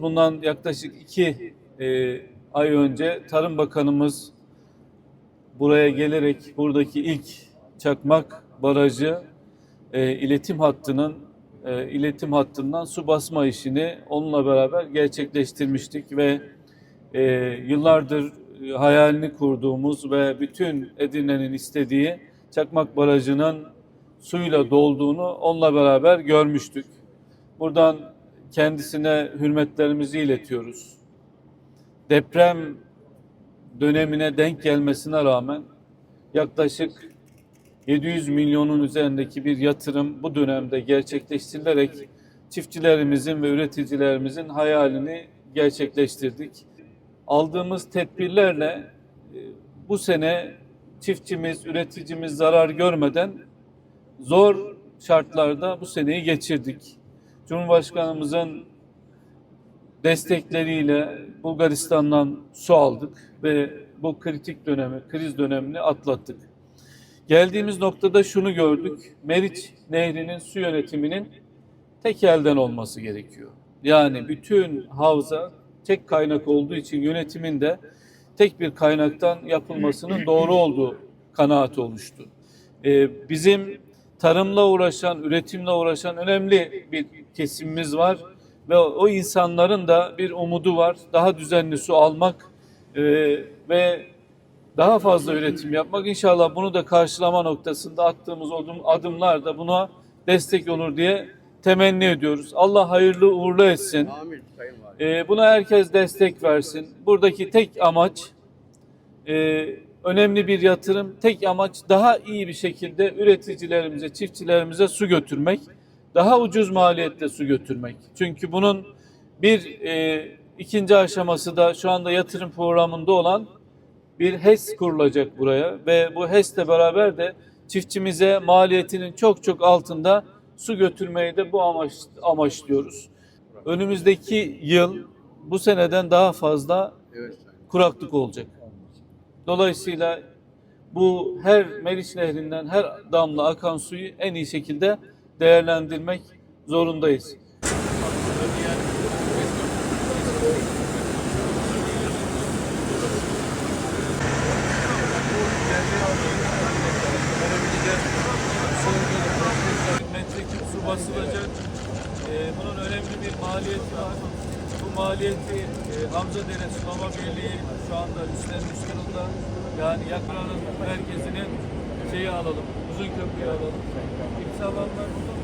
Bundan yaklaşık iki e, ay önce Tarım Bakanımız buraya gelerek buradaki ilk çakmak barajı e, iletim hattının e, iletim hattından su basma işini onunla beraber gerçekleştirmiştik ve e, yıllardır e, hayalini kurduğumuz ve bütün Edirne'nin istediği Çakmak Barajı'nın suyla dolduğunu onunla beraber görmüştük. Buradan kendisine hürmetlerimizi iletiyoruz. Deprem dönemine denk gelmesine rağmen yaklaşık 700 milyonun üzerindeki bir yatırım bu dönemde gerçekleştirilerek çiftçilerimizin ve üreticilerimizin hayalini gerçekleştirdik. Aldığımız tedbirlerle e, bu sene çiftçimiz, üreticimiz zarar görmeden zor şartlarda bu seneyi geçirdik. Cumhurbaşkanımızın destekleriyle Bulgaristan'dan su aldık ve bu kritik dönemi, kriz dönemini atlattık. Geldiğimiz noktada şunu gördük. Meriç Nehri'nin su yönetiminin tek elden olması gerekiyor. Yani bütün havza tek kaynak olduğu için yönetimin de tek bir kaynaktan yapılmasının doğru olduğu kanaati oluştu. Ee, bizim tarımla uğraşan, üretimle uğraşan önemli bir kesimimiz var ve o insanların da bir umudu var. Daha düzenli su almak e, ve daha fazla üretim yapmak. İnşallah bunu da karşılama noktasında attığımız adım, adımlar da buna destek olur diye temenni ediyoruz. Allah hayırlı uğurlu etsin. Ee, buna herkes destek versin. Buradaki tek amaç e, önemli bir yatırım. Tek amaç daha iyi bir şekilde üreticilerimize, çiftçilerimize su götürmek. Daha ucuz maliyette su götürmek. Çünkü bunun bir e, ikinci aşaması da şu anda yatırım programında olan bir HES kurulacak buraya ve bu HES'le beraber de çiftçimize maliyetinin çok çok altında su götürmeyi de bu amaç amaçlıyoruz. Önümüzdeki yıl bu seneden daha fazla kuraklık olacak. Dolayısıyla bu her Meriç Nehri'nden her damla akan suyu en iyi şekilde değerlendirmek zorundayız. metreküp su basılacak. Ee, bunun önemli bir maliyeti var. Bu maliyeti e, Hamza Dere Sulama Birliği şu anda üstlenmiş durumda. Yani Yakra'nın merkezine şeyi alalım, uzun köprüyü alalım. İmzalanlar burada?